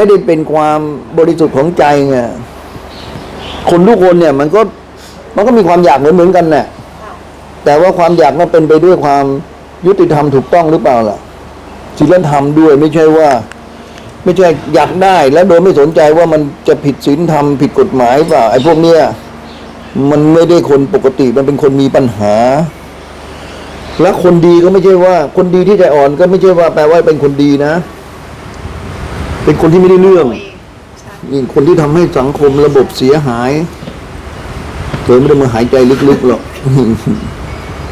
ไม่ได้เป็นความบริสุทธิ์ของใจไงคนทุกคนเนี่ย มันก็มันก็มีความอยากเหมือนเหมือนกันแหละแต่ว่าความอยากนั้นเป็นไปด้วยความยุติธรรมถูกต้องหรือเปล่าล่ะศีลธรรมด้วยไม่ใช่ว่า ไม่ใช่อยากได้แล้วโดยไม่สนใจว่ามันจะผิดศีลธรรมผิดกฎหมายเปล่าไอ้พวกเนี้ยมันไม่ได้คนปกติมันเป็นคนมีปัญหา และคนดีก็ไม่ใช่ว่า คนดีที่ใจอ่อนก็ไม่ใช่ว่าแปลว่าเป็นคนดีนะ เป็นคนที่ไม่ได้เรื่องตัวเองใช่นี่คนที่ทำให้สังคมระบบเสียหายเธอไม่ได้มาหายใจลึกๆหรอก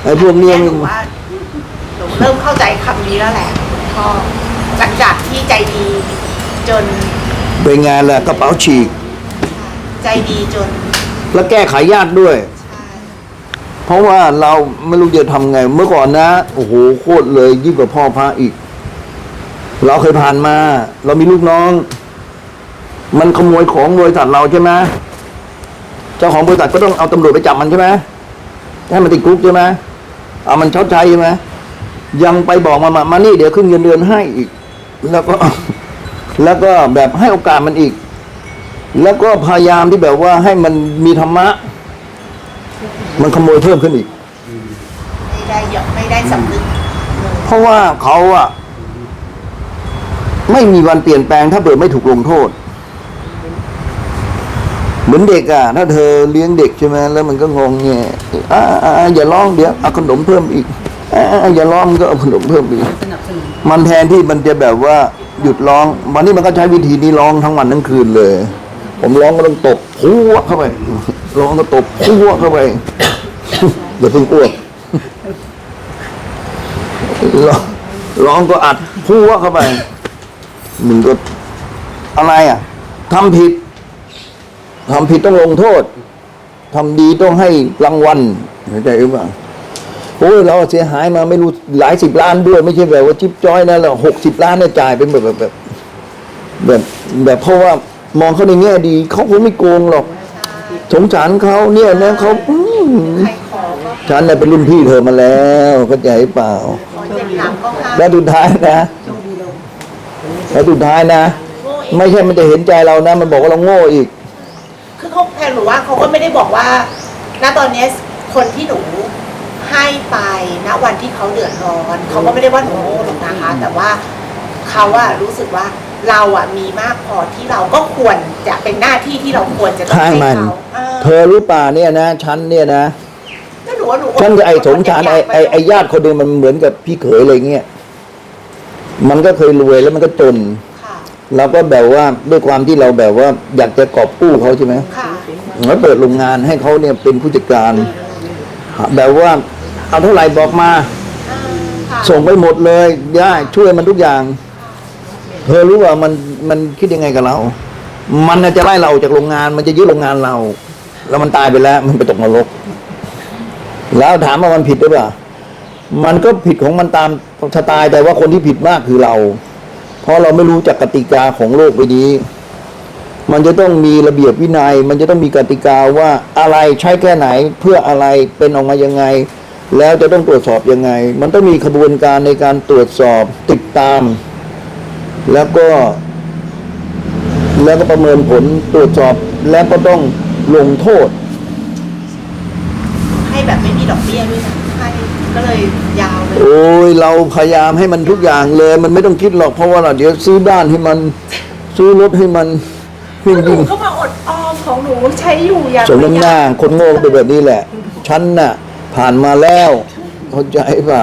ไอ้พวกเนี้ยแม่หนูว่าหนูเริ่มเข้าใจคำนี้แล้วแหละพอหลังจากที่ใจดีจนไปงานแหละกระเป๋าฉีก ใจดีจน แล้วแก้ไขยากด้วยใช่เพราะว่าเราไม่รู้จะทำไง เมื่อก่อนนะ โอ้โห โคตรเลยยิ่งกว่าพ่อพระอีก เราเคยผ่านมา เรามีลูกน้อง มันขโมยของบริษัทเราใช่ไหมเจ้าของบริษัทก็ต้องเอาตำรวจไปจับมันใช่ไหมให้มันติดคุกใช่ไหมเอามันชดใช้ใช่ไหมยังไปบอกมามามานี่เดี๋ยวขึ้นเงินเดือนให้อีก แล้วก็ แล้วก็แบบให้โอกาสมันอีก แล้วก็พยายามที่แบบว่าให้มันมีธรรมะ มันขโมยเพิ่มขึ้นอีก ไม่ได้ยอมไม่ได้สำนึกเลยเพราะว่าเขาอะ ไม่มีวันเปลี่ยนแปลงถ้าเกิดไม่ถูกลงโทษ เหมือนเด็กอะ ถ้าเธอเลี้ยงเด็กใช่ไหมแล้วมันก็งงเงี้ยอ่าอ่าอย่าร้องเดี๋ยวเอาขนมเพิ่มอีกอ่าอ่าอย่าร้องก็เอาขนมเพิ่มอีก มันแทนที่มันจะแบบว่าหยุดร้อง วันนี้มันก็ใช้วิธีนี้ร้องทั้งวันทั้งคืนเลย ผมร้องก็ต้องตบพัวเข้าไปร้องก็ตบพัวเข้าไปอย่าเพิ่งอ้วกร้องร้องก็อัดพัวเข้าไป มึงก็อะไรอะทำผิดทำผิดต้องลงโทษทำดีต้องให้รางวัลเข้าใจหรือเปล่าโอ้ยเราเสียหายมาไม่รู้หลายสิบล้านด้วย ไม่ใช่แบบว่าจิ๊บจ้อยนะเราหกสิบล้านเนี่ยจ่ายเป็นแบบแบบแบบแบบแบบเพราะว่ามองเขาในแง่ดีเขาคงไม่โกงหรอกสงสารเขาเนี่ยนะเขาอื้อใครขอก็ฉันน่ะเป็นรุ่นพี่เธอมาแล้วเข้าใจเปล่าขอเจ็บหลังก็ห้ามแล้วสุดท้ายนะ แล้วสุดท้ายนะ โง่อีกไม่ใช่มันจะเห็นใจเรานะ มันบอกว่าเราโง่อีก คือเขาแทนหนูว่าเขาก็ไม่ได้บอกว่า ณตอนเนี้ยคนที่หนูให้ไปณวันที่เขาเดือดร้อนเขาก็ไม่ได้ว่าหนูโง่หรอกนะคะ แต่ว่าเขาอะรู้สึกว่าเราอะมีมากพอที่เราก็ควรจะเป็นหน้าที่ที่เราควรจะต้องใช่ให้มันเขาเออเธอรู้ป่าเนี่ยนะฉันเนี่ยนะก็หนูว่าหนูฉันกับไอ้สงสารไอ้ไอ้ไอ้ญาติคนหนึ่งมันเหมือนกับพี่เขยอะไรเงี้ย มันก็เคยรวยแล้วมันก็จนค่ะเราก็แบบว่าด้วยความที่เราแบบว่าอยากจะกอบกู้เขาใช่ไหมค่ะแล้วเปิดโรงงานให้เขาเนี่ยเป็นผู้จัดการ แบบว่าเอาเท่าไหร่บอกมาอ่าค่ะส่งไปหมดเลยได้ช่วยมันทุกอย่าง เธอรู้ว่ามันมันคิดยังไงกับเรา มันน่ะจะไล่เราออกจากโรงงาน มันจะยึดโรงงานเรา แล้วมันตายไปแล้ว มันไปตกนรก แล้วถามว่ามันผิดหรือเปล่า มันก็ผิดของมันตามสไตล์แต่ว่าคนที่ผิดมากคือเรา เพราะเราไม่รู้จักกติกาของโลกใบนี้ มันจะต้องมีระเบียบวินัย มันจะต้องมีกติกาว่าอะไรใช้แค่ไหนเพื่ออะไรเป็นออกมายังไง แล้วจะต้องตรวจสอบยังไง มันต้องมีขบวนการในการตรวจสอบติดตาม แล้วก็ แล้วก็ประเมินผลตรวจสอบแล้วก็ต้องลงโทษ ให้แบบไม่มีดอกเบี้ยด้วยนะให้ ก็เลยยาวเลยโอ้ยเราพยายามให้มันทุกอย่างเลย มันไม่ต้องคิดหรอกเพราะว่าเราเดี๋ยวซื้อบ้านให้มันซื้อรถให้มันยิ่งหนูยิ่งก็มาอดออมของหนูใช้อยู่อย่างสมน้ำหน้าคนโง่ก็เป็นแบบนี้แหละ ฉันน่ะ ผ่านมาแล้วเข้าใจป่ะ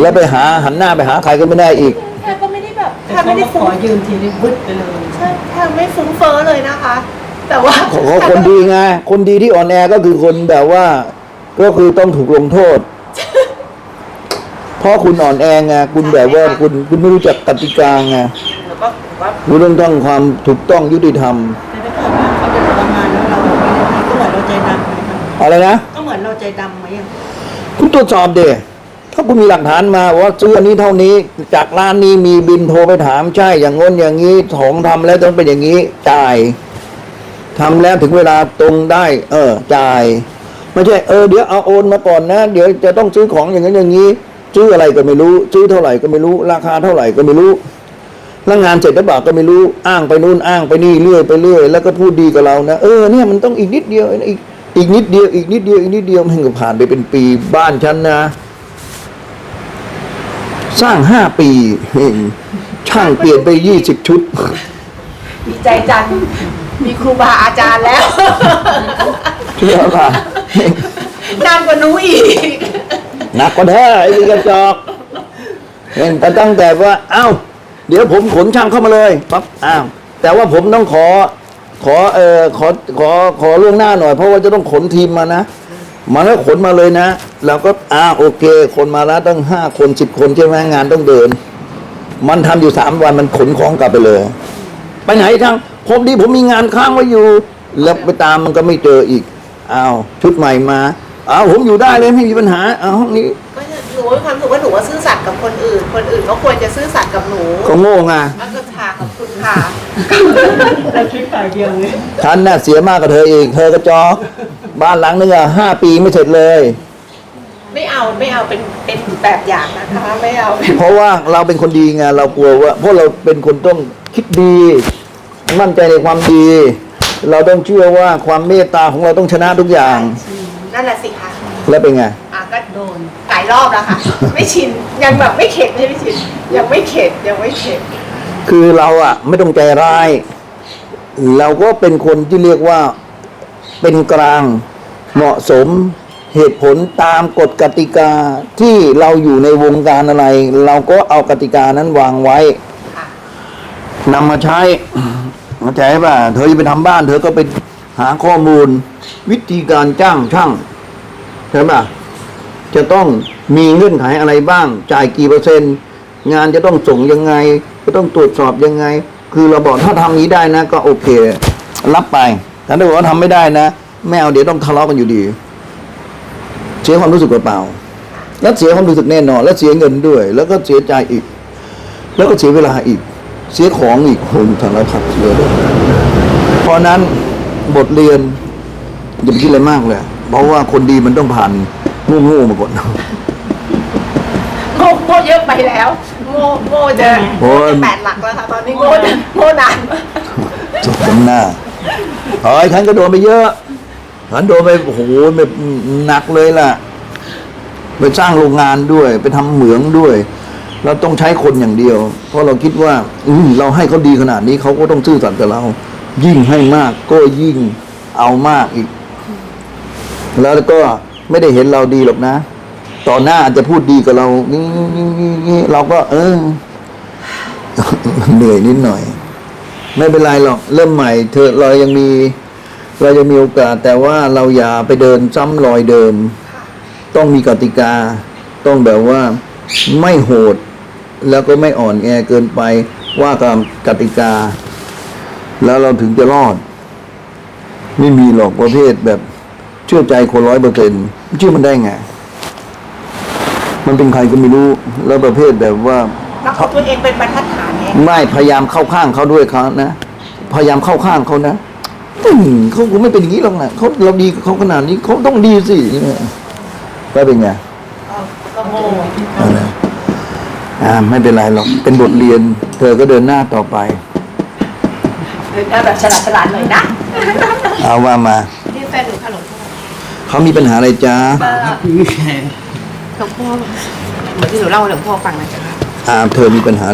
แล้วไปหาหันหน้าไปหาใครก็ไม่ได้อีกแทบก็ไม่ได้แบบแทแต่บเขาไม่ได้มาขฟุ้องยืมทีนี้วึดไปเลย ใช่แทบไม่ฟุ้งเฟ้อเลยนะคะ แต่ว่าขอคนดีไงคนดีที่อ่อนแอก็คือคนแบบว่า ก็คือต้องถูกลงโทษ เพราะคุณอ่อนแอไงคุณแบบว่าคุณคุณไม่รู้จักกติกาไงหนูก็หนูว่าคุณต้องต้องความถูกต้องยุติธรรม แต่ถ้าเกิดว่าเขาจะทรมานแล้วเราไม่ได้ให้ก็เหมือนเราใจดำไหมคะอะไรนะ ก็เหมือนเราใจดำไหมอะคุณตรวจสอบเดถ้าคุณมีหลักฐานมาว่าซื้ออันนี้เท่านี้ จากร้านนี้มีบินโทรไปถามใช่อย่างง้นอย่างนี้ของทำแล้วต้องเป็นอย่างนี้จ่ายทำแล้วถึงเวลาตรงได้ เออจ่าย ไม่ใช่เออเดี๋ยวเอาโอนมาก่อนนะ เดี๋ยวจะต้องซื้อของอย่างนั้นอย่างนี้ ซื้ออะไรก็ไม่รู้ ซื้อเท่าไหร่ก็ไม่รู้ ราคาเท่าไหร่ก็ไม่รู้แล้วงานเสร็จแล้วบอกก็ไม่รู้อ้างไปนู่นอ้างไปนี่เรื่อยไปเรื่อยแล้วก็พูดดีกับเรานะเออเนี่ยมันต้องอีกนิดเดียวอีกอีกนิดเดียวอีกนิดเดียวอีกนิดเดียวมันก็ผ่านไปเป็นปีบ้านฉันนะ สร้างห้าปีเองช่างเปลี่ยนไปยี่สิบชุดดีใจจังมีครูบาอาจารย์แล้วเชื่อป่ะนานกว่าหนูอีก หนักกว่าแท้ไอ้กระจอกเห็นแต่ตั้งแต่ว่าเอ้า เดี๋ยวผมขนช่างเข้ามาเลยปั๊บอ้าวแต่ว่าผมต้องขอ ขอเออขอขอขอล่วงหน้าหน่อย เพราะว่าจะต้องขนทีมมานะมาแล้วขนมาเลยนะเราก็อ้าโอเค คนมาแล้วตั้งห้าคนสิบคนใช่ไหมงานต้องเดิน มันทำอยู่สามวันมันขนของกลับไปเลย ไปไหนทางผมดีผมมีงานค้างไว้อยู่ แล้วไปตามมันก็ไม่เจออีกอ้าวชุดใหม่มา อ้าวผมอยู่ได้เลยไม่มีปัญหาอ้าวห้องนี้ก็หนูมีความรู้สึกว่าหนูว่าซื่อสัตย์กับคนอื่น คนอื่นก็ควรจะซื่อสัตย์กับหนูก็โง่ไงอันก็ค่ะขอบคุณค่ะเราคิดฝ่ายเดียวเลยฉันน่ะเสียมากกับเธออีกเธอกระจอกบ้านหลังนึงอะห้าปีไม่เสร็จเลย ไม่เอาไม่เอาเป็นเป็นแบบอย่างนะคะไม่เอาเป็นเพราะว่าเราเป็นคนดีไงเรากลัวว่าเพราะเราเป็นคนต้องคิดดี มั่นใจในความดี เราต้องเชื่อว่าความเมตตาของเราต้องชนะทุกอย่าง นั่นแหละสิคะแล้วเป็นไง อะก็โดนหลายรอบแล้วค่ะ ไม่ชินยังแบบไม่เข็ดไม่ชินยังไม่เข็ดยังไม่เข็ดคือเราอะไม่ต้องใจร้าย เราก็เป็นคนที่เรียกว่าเป็นกลางเหมาะสมเหตุผลตามกฎกติกาที่เราอยู่ในวงการอะไร เราก็เอากติกานั้นวางไว้ค่ะนำมาใช้เข้าใจป่ะเธอจะไปทำบ้าน เธอก็ไป หาข้อมูล วิธีการจ้างช่างใช่ป่ะจะต้องมีเงื่อนไขอะไรบ้าง จ่ายกี่เปอร์เซ็นต์ งานจะต้องส่งยังไงก็ต้องตรวจสอบยังไง คือเราบอกถ้าทำนี้ได้นะ ก็โอเค รับไป แต่ถ้าบอกว่าทำไม่ได้นะไม่เอาเดี๋ยวต้องทะเลาะกันอยู่ดี เสียความรู้สึกเปล่าแล้วเสียความรู้สึกแน่นอน แล้วเสียเงินด้วย แล้วก็เสียใจอีก แล้วก็เสียเวลาอีก เสียของอีกโหมสารพัดเสียด้วยเพราะนั้น บทเรียนอย่าไปคิดอะไรมากเลย เพราะว่าคนดีมันต้องผ่านงูๆมาก่อนโง่โง่เยอะไปแล้วโง่โง่จะโอ้โง่ยจะแปดหลักแล้วค่ะตอนนี้โง่จะโง่นานมากจบกันหน้าเฮ้ยฉันก็โดนไปเยอะฉันโดนไปโอ้โหแบบหนักเลยล่ะ ไปสร้างโรงงานด้วย ไปทำเหมืองด้วยเราต้องใช้คนอย่างเดียว เพราะเราคิดว่า อืมเราให้เขาดีขนาดนี้เขาก็ต้องซื่อสัตย์กับเรา ยิ่งให้มากก็ยิ่งเอามากอีก แล้วก็ไม่ได้เห็นเราดีหรอกนะ ต่อหน้าอาจจะพูดดีกับเรา นี่นี่นี่นี่เราก็ เออ เหนื่อยนิดหน่อย ไม่เป็นไรหรอก เริ่มใหม่ เธอเรายังมี เรายังมีโอกาส แต่ว่าเราอย่าไปเดินซ้ำรอยเดิม ต้องมีกติกา ต้องแบบว่าไม่โหด แล้วก็ไม่อ่อนแอเกินไป ว่าตามกติกา แล้วเราถึงจะรอด ไม่มีหรอกประเภทแบบเชื่อใจคนร้อยเปอร์เซ็นต์เชื่อมันได้ไง มันเป็นใครก็ไม่รู้ แล้วประเภทแบบว่าแล้วเอาตัวเองเป็นบรรทัดฐานไงไม่พยายามเข้าข้างเขาด้วยเขานะพยายามเข้าข้างเขานะอืมเขาคงไม่เป็นอย่างนี้หรอกนะเขาเราดีกับเขาขนาดนี้เขาต้องดีสิเนี่ยก็เป็นไงก็โง่เอานะอ่าไม่เป็นไรหรอกเป็นบทเรียน เธอก็เดินหน้าต่อไป เดินหน้าแบบฉลาดฉลาดหน่อยนะเอาว่ามาที่แฟนหนูค่ะหลวงพ่อเขามีปัญหาอะไรจ้ามีแขนหลวงพ่อเหมือนที่หนูเล่าให้หลวงพ่อฟังนะจ๊ะ อ่าเธอมีปัญหาอะไร